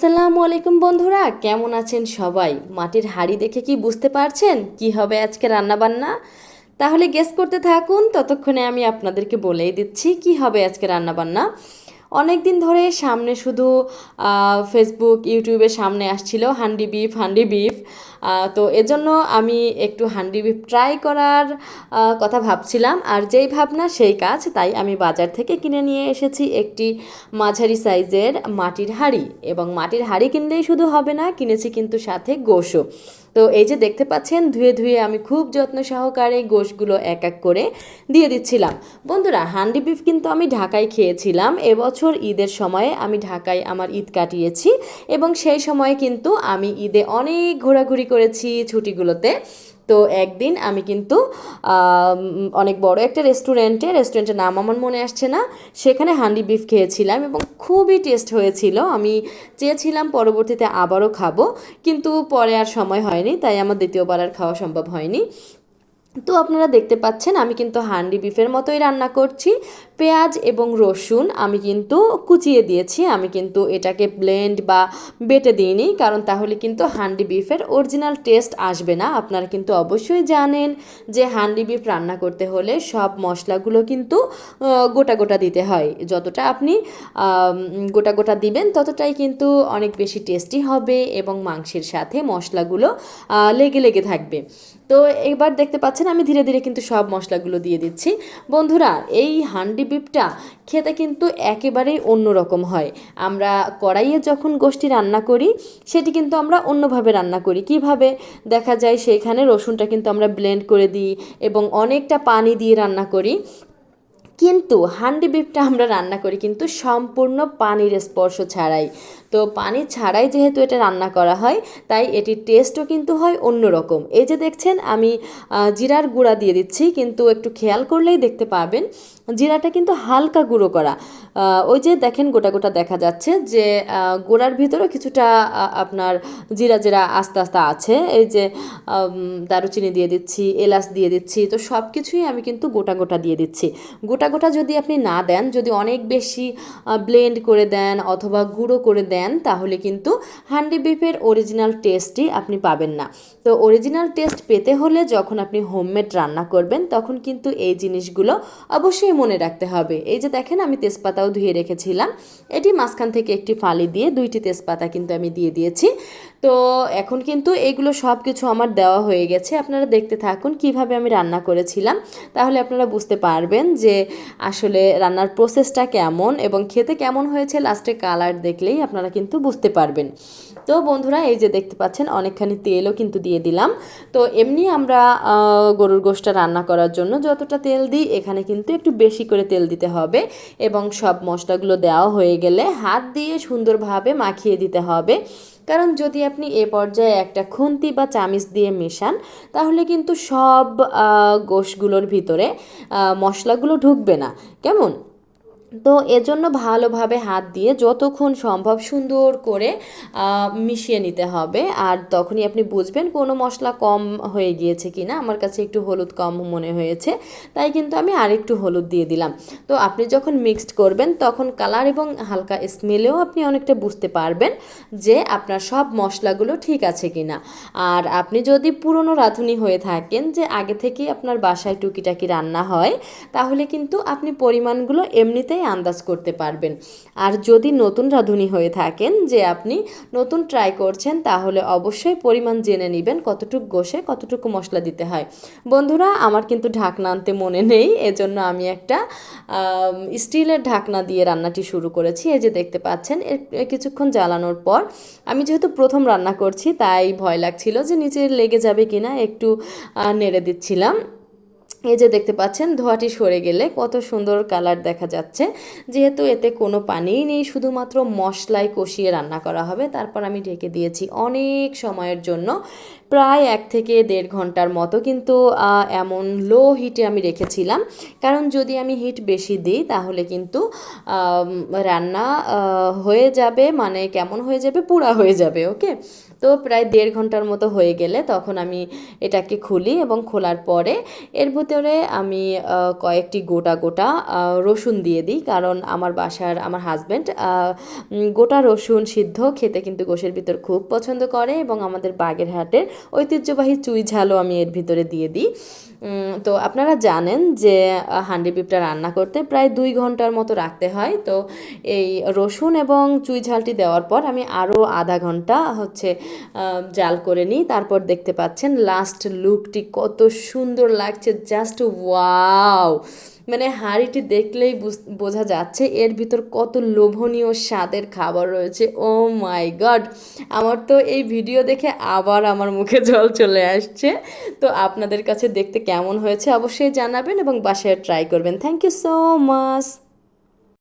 আসসালামু আলাইকুম বন্ধুরা, কেমন আছেন সবাই? মাটির হাড়ি দেখে কি বুঝতে পারছেন? কি হবে আজকে রান্নাবান্না? তাহলে গেস করতে থাকুন, ততক্ষণে আমি আপনাদেরকে বলেই দিচ্ছি কি হবে আজকে রান্নাবান্না। অনেক দিন ধরে সামনে শুধু ফেসবুক ইউটিউবের সামনে আসছিল হান্ডি বিফ হান্ডি বিফ। তো এজন্য আমি একটু হান্ডি বিফ ট্রাই করার কথা ভাবছিলাম। আর যেই ভাবনা সেই কাজ, তাই আমি বাজার থেকে কিনে নিয়ে এসেছি একটি মাঝারি সাইজের মাটির হাঁড়ি। এবং মাটির হাঁড়ি কিনলেই শুধু হবে না, কিনেছি কিন্তু সাথে গোশও। তো এই যে দেখতে পাচ্ছেন, ধুয়ে ধুয়ে আমি খুব যত্ন সহকারে গোশগুলো এক এক করে দিয়ে দিচ্ছিলাম। বন্ধুরা, হান্ডি বিফ কিন্তু আমি ঢাকায় খেয়েছিলাম। এবছর ঈদের সময়ে আমি ঢাকায় আমার ঈদ কাটিয়েছি এবং সেই সময়ে কিন্তু আমি ঈদে অনেক ঘোরাঘুরি করেছি ছুটিগুলোতে। তো একদিন আমি কিন্তু অনেক বড় একটা রেস্টুরেন্টে রেস্টুরেন্টের নাম আমার মনে আসছে না, সেখানে হান্ডি বিফ খেয়েছিলাম এবং খুবই টেস্ট হয়েছিল। আমি চেয়েছিলাম পরবর্তীতে আবারও খাব, কিন্তু পরে আর সময় হয়নি, তাই আমার দ্বিতীয়বার আর খাওয়া সম্ভব হয়নি। তো আপনারা দেখতে পাচ্ছেন, আমি কিন্তু হান্ডি বিফের মতোই রান্না করছি। পেঁয়াজ এবং রসুন আমি কিন্তু কুচিয়ে দিয়েছি। আমি কিন্তু এটাকে ব্লেন্ড বা বেটে দিইনি, কারণ তাহলে কিন্তু হান্ডি বিফের অরিজিনাল টেস্ট আসবে না। আপনারা কিন্তু অবশ্যই জানেন যে হান্ডি বিফ রান্না করতে হলে সব মশলাগুলো কিন্তু গোটা গোটা দিতে হয়। যতটা আপনি গোটা গোটা দিবেন, ততটাই কিন্তু অনেক বেশি টেস্টি হবে এবং মাংসের সাথে মশলাগুলো লেগে লেগে থাকবে। তো এবার দেখতে পাচ্ছেন আমি ধীরে ধীরে কিন্তু সব মশলাগুলো দিয়ে দিচ্ছি। বন্ধুরা, এই হান্ডি বিপটা খেতে কিন্তু একেবারেই অন্যরকম হয়। আমরা কড়াইয়ে যখন গোষ্ঠী রান্না করি, সেটি কিন্তু আমরা অন্যভাবে রান্না করি। কীভাবে? দেখা যায় সেইখানে রসুনটা কিন্তু আমরা ব্লেন্ড করে দিই এবং অনেকটা পানি দিয়ে রান্না করি। কিন্তু হান্ডি বিফটা আমরা রান্না করি কিন্তু সম্পূর্ণ পানির স্পর্শ ছাড়াই। তো পানি ছাড়াই যেহেতু এটা রান্না করা হয়, তাই এটির টেস্টও কিন্তু হয় অন্যরকম। এই যে দেখছেন, আমি জিরার গুঁড়া দিয়ে দিচ্ছি, কিন্তু একটু খেয়াল করলেই দেখতে পাবেন, জিরাটা কিন্তু হালকা গুঁড়ো করা। ওই যে দেখেন গোটা গোটা দেখা যাচ্ছে যে গোড়ার ভিতরেও কিছুটা আপনার জিরা জিরা আস্তে আস্তে আছে। এই যে দারুচিনি দিয়ে দিচ্ছি, এলাচ দিয়ে দিচ্ছি, তো সব কিছুই আমি কিন্তু গোটা গোটা দিয়ে দিচ্ছি। গোটা গোটা যদি আপনি না দেন, যদি অনেক বেশি ব্লেন্ড করে দেন অথবা গুঁড়ো করে দেন, তাহলে কিন্তু হান্ডি বিফের অরিজিনাল টেস্টই আপনি পাবেন না। তো অরিজিনাল টেস্ট পেতে হলে যখন আপনি হোমমেড রান্না করবেন, তখন কিন্তু এই জিনিসগুলো অবশ্যই মনে রাখতে হবে। এই যে দেখেন, আমি তেজপাতাও ধুয়ে রেখেছিলাম। এটি মাঝখান থেকে একটি ফালি দিয়ে দুইটি তেজপাতা কিন্তু আমি দিয়ে দিয়েছি। তো এখন কিন্তু এইগুলো সব কিছু আমার দেওয়া হয়ে গেছে। আপনারা দেখতে থাকুন কীভাবে আমি রান্না করেছিলাম। তাহলে আপনারা বুঝতে পারবেন যে আসলে রান্নার প্রসেসটা কেমন এবং খেতে কেমন হয়েছে লাস্টে কালার দেখলেই আপনারা কিন্তু বুঝতে পারবেন। তো বন্ধুরা, এই যে দেখতে পাচ্ছেন, অনেকখানি তেলও কিন্তু দিয়ে দিলাম। তো এমনি আমরা গরুর গোশটা রান্না করার জন্য যতটা তেল দিই, এখানে কিন্তু একটু বেশি করে তেল দিতে হবে এবং সব মশলাগুলো দেওয়া হয়ে গেলে হাত দিয়ে সুন্দরভাবে মাখিয়ে দিতে হবে। কারণ যদি আপনি এ পর্যায়ে একটা খুন্তি বা চামিচ দিয়ে মেশান, তাহলে কিন্তু সব গোশগুলোর ভিতরে মশলাগুলো ঢুকবে না। কেমন? তো এজন্য ভালোভাবে হাত দিয়ে যতক্ষণ সম্ভব সুন্দর করে মিশিয়ে নিতে হবে। আর তখনই আপনি বুঝবেন কোনো মশলা কম হয়ে গিয়েছে কি না আমার কাছে একটু হলুদ কম মনে হয়েছে, তাই কিন্তু আমি আরেকটু হলুদ দিয়ে দিলাম। তো আপনি যখন মিক্সড করবেন, তখন কালার এবং হালকা স্মেলেও আপনি অনেকটা বুঝতে পারবেন যে আপনার সব মশলাগুলো ঠিক আছে কি না আর আপনি যদি পুরনো রাঁধুনি হয়ে থাকেন যে আগে থেকেই আপনার বাসায় টুকিটাকি রান্না হয়, তাহলে কিন্তু আপনি পরিমাণগুলো এমনিতেই আন্দাজ করতে পারবেন। আর যদি নতুন রাঁধুনি হয়ে থাকেন যে আপনি নতুন ট্রাই করছেন, তাহলে অবশ্যই পরিমাণ জেনে নেবেন কতটুকু গোষে কতটুকু মশলা দিতে হয়। বন্ধুরা, আমার কিন্তু ঢাকনা আনতে মনে নেই, এজন্য আমি একটা স্টিলের ঢাকনা দিয়ে রান্নাটি শুরু করেছি। এই যে দেখতে পাচ্ছেন কিছুক্ষণ জ্বালানোর পর আমি যেহেতু প্রথম রান্না করছি, তাই ভয় লাগছিল যে নিচে লেগে যাবে কিনা, একটু নেড়ে দিচ্ছিলাম। এই যে দেখতে পাচ্ছেন, ধোয়াটি সরে গেলে কত সুন্দর কালার দেখা যাচ্ছে। যেহেতু এতে কোনো পানিই নেই, শুধুমাত্র মশলায় কষিয়ে রান্না করা হবে। তারপর আমি ঢেকে দিয়েছি অনেক সময়ের জন্য প্রায় এক থেকে দেড় ঘণ্টার মতো কিন্তু এমন লো হিটে আমি রেখেছিলাম। কারণ যদি আমি হিট বেশি দিই, তাহলে কিন্তু রান্না হয়ে যাবে মানে কেমন হয়ে যাবে পুরা হয়ে যাবে ওকে তো প্রায় দেড় ঘণ্টার মতো হয়ে গেলে তখন আমি এটাকে খুলি এবং খোলার পরে এর ভিতরে আমি কয়েকটি গোটা গোটা রসুন দিয়ে দিই। কারণ আমার বাসার, আমার হাজব্যান্ড গোটা রসুন সিদ্ধ খেতে কিন্তু গোশের ভিতর খুব পছন্দ করে এবং আমাদের বাগেরহাটের ঐতিহ্যবাহী চুই ঝালও আমি এর ভিতরে দিয়ে দিই। তো আপনারা জানেন যে হান্ডি পিপটা রান্না করতে প্রায় দুই ঘণ্টার মতো রাখতে হয়। তো এই রসুন এবং চুই ঝালটি দেওয়ার পর আমি আরও আধা ঘণ্টা হচ্ছে জাল করে নিই। তারপর দেখতে পাচ্ছেন লাস্ট লুকটি কত সুন্দর লাগছে জাস্ট ওয়াও মানে হাঁড়িটি দেখলেই বোঝা যাচ্ছে এর ভিতর কত লোভনীয় স্বাদের খাবার রয়েছে। ও মাই গড আমার তো এই ভিডিও দেখে আবার আমার মুখে জল চলে আসছে। তো আপনাদের কাছে দেখতে কেমন হয়েছে অবশ্যই জানাবেন এবং বাসায় ট্রাই করবেন। Thank you so much